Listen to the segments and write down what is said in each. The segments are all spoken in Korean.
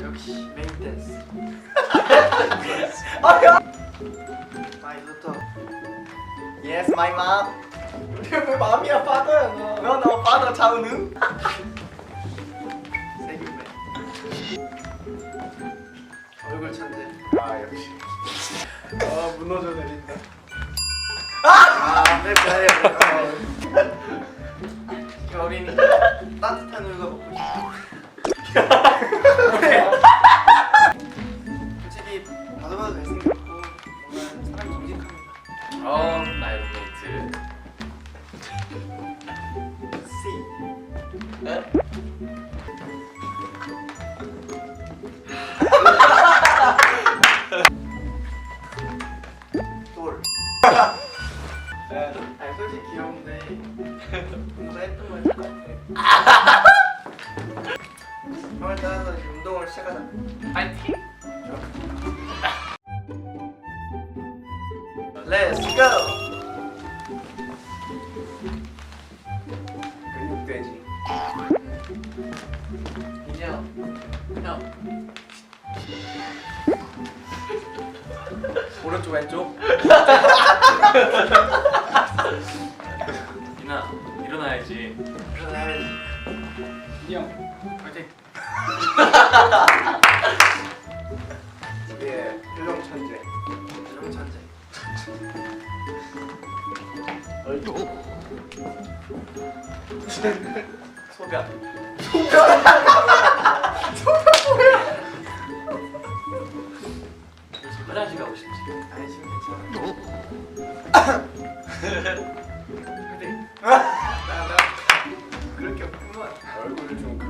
역시 메인 댄스. 마이 루터. Yes, my mom. 왜 마음이야 파더야 너. No, father 차은우. 세균배. 얼굴 천재. 아 역시. 아 무너져 내린다. 아, 네, 그래. 어. 어리니까 따뜻한 우유가 먹고 싶어. 솔직히 봐도 봐도 잘생겼고 뭔가 사람이 정직합니다. 어 나의 룸메이트 C. 네? 돌. 네. 아니 솔직히 귀여운데 뭔가 예쁜 거 같아. 시작하자. 파이팅 Let's go. 근육돼지. 이제요 형 오른쪽 왼쪽. 이나 일어나야지 일어나야지. 인형. 파이팅 예. 표정 천재. 이런 천재. 소변. 요즘 화장실 가고 싶지 아니 지금 괜찮아. 파이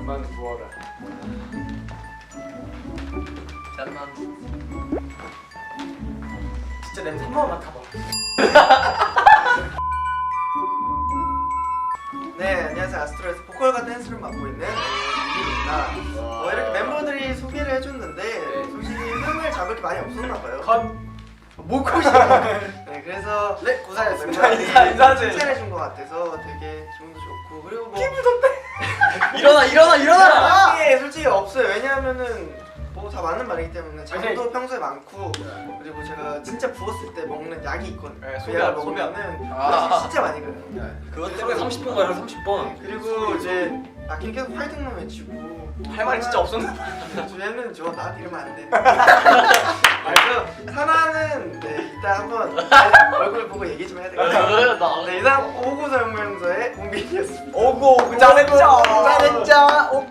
그만 부어라. 짠만 진짜 냄새 한 번만 맡아봐. 네 안녕하세요 아스트로에서 보컬과 댄스를 맡고 있는 유입니다. 어, 이렇게 멤버들이 소개를 해줬는데 솔직히 흥을 잡을 게 많이 없었나 봐요. 컷. 목컷이야. 네 그래서 네 고생했습니다. 인사, 인사하세요. 칭찬해준 것 같아서 되게 기분도 좋고 그리고 뭐 일어나 일어나 일어나. 게 솔직히 없어요. 왜냐하면은 뭐 다 맞는 말이기 때문에 잠도! 평소에 많고 그리고 제가 진짜 부었을 때 먹는 약이 있거든요. 네, 그 소변, 약을. 먹으면은 아. 진짜 많이 가요. 그것 때문에 30번 가요 30번 그리고 이제 아긴 계속 화이팅만 외치고 할 말이 진짜 없었나 주에는 저 나한테 이러면 안 돼. 그래서 사나는 네 이따 한번 얼굴 보고 얘기 좀 해야 되겠다. 네 이상 오구 설명서의 공빈이었습니다. 오구 오구 잘했죠. 잘했죠. 오구.